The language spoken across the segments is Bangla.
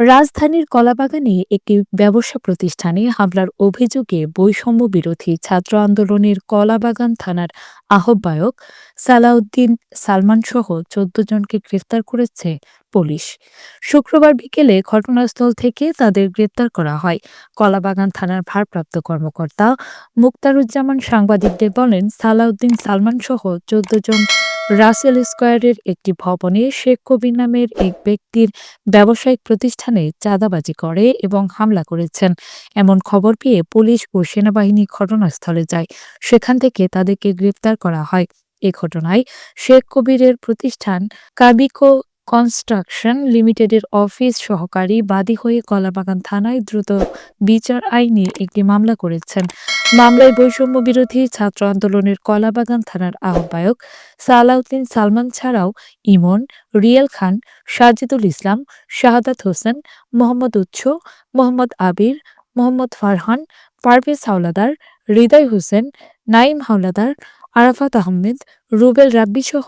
রাজধানীর কলাবাগানে একটি ব্যবসা প্রতিষ্ঠানে হামলার অভিযোগে বৈষম্য বিরোধী ছাত্র আন্দোলনের কলাবাগান থানার আহ্বায়ক সালাউদ্দিন সালমান সহ চোদ্দ জনকে গ্রেফতার করেছে পুলিশ। শুক্রবার বিকেলে ঘটনাস্থল থেকে তাদের গ্রেপ্তার করা হয়। কলাবাগান থানার ভারপ্রাপ্ত কর্মকর্তা মুক্তারুজ্জামান সাংবাদিকদের বলেন, সালাউদ্দিন সালমান সহ চোদ্দ জন রাসেল স্কোয়ারের একটি ভবনে শেখ কবির নামের এক ব্যক্তির ব্যবসায়িক প্রতিষ্ঠানে চাঁদাবাজি করে এবং হামলা করেছেন। এমন খবর পেয়ে পুলিশ ও সেনাবাহিনী ঘটনাস্থলে যায়। সেখান থেকে তাদেরকে গ্রেপ্তার করা হয়। এ ঘটনায় শেখ কবিরের প্রতিষ্ঠান কাবিকো কনস্ট্রাকশন লিমিটেডের অফিস সহকারী বাদী হয়ে কলাবাগান থানায় দ্রুত বিচার আইনে একটি মামলা করেছেন। মামলায় বৈষম্য বিরোধী ছাত্র আন্দোলনের কলাবাগান থানার আহ্বায়ক সালাউদ্দিন সালমান ছাড়াও ইমন, রিয়েল খান, সাজিদুল ইসলাম, শাহাদাত হোসেন, মোহাম্মদ উৎস মোহাম্মদ আবির, মোহাম্মদ ফারহান, পারভেজ হাওলাদার, হৃদয় হোসেন নাইম হাওলাদার আরাফাত আহমেদ, রুবেল রাব্বি সহ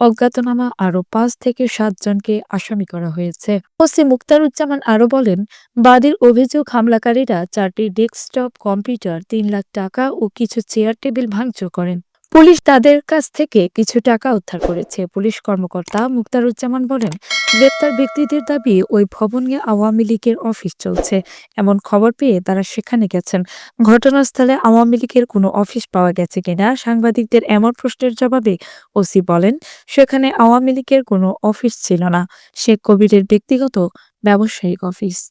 অজ্ঞাতনামা আরও পাঁচ থেকে সাতজনকে আসামি করা হয়েছে। ওসি মুক্তারুজ্জামান আরও বলেন, বাদীর অভিযোগ হামলাকারীরা চারটি ডেস্কটপ কম্পিউটার, তিন লাখ টাকা ও কিছু চেয়ার টেবিল ভাঙচুর করেন। পুলিশ তাদের কাছ থেকে কিছু টাকা উদ্ধার করেছে। পুলিশ কর্মকর্তা মুক্তারুজ্জামান বলেন, গ্রেপ্তার ব্যক্তিদের দাবি ওই ভবনে আওয়ামী লীগের অফিস চলছে। এমন খবর পেয়ে তারা সেখানে গেছেন। ঘটনাস্থলে আওয়ামী লীগের কোনো অফিস পাওয়া গেছে কিনা সাংবাদিকদের এমন প্রশ্নের জবাবে ওসি বলেন, সেখানে আওয়ামী লীগের কোনো অফিস ছিল না। শেখ কবিরের ব্যক্তিগত, ব্যবসায়িক অফিস।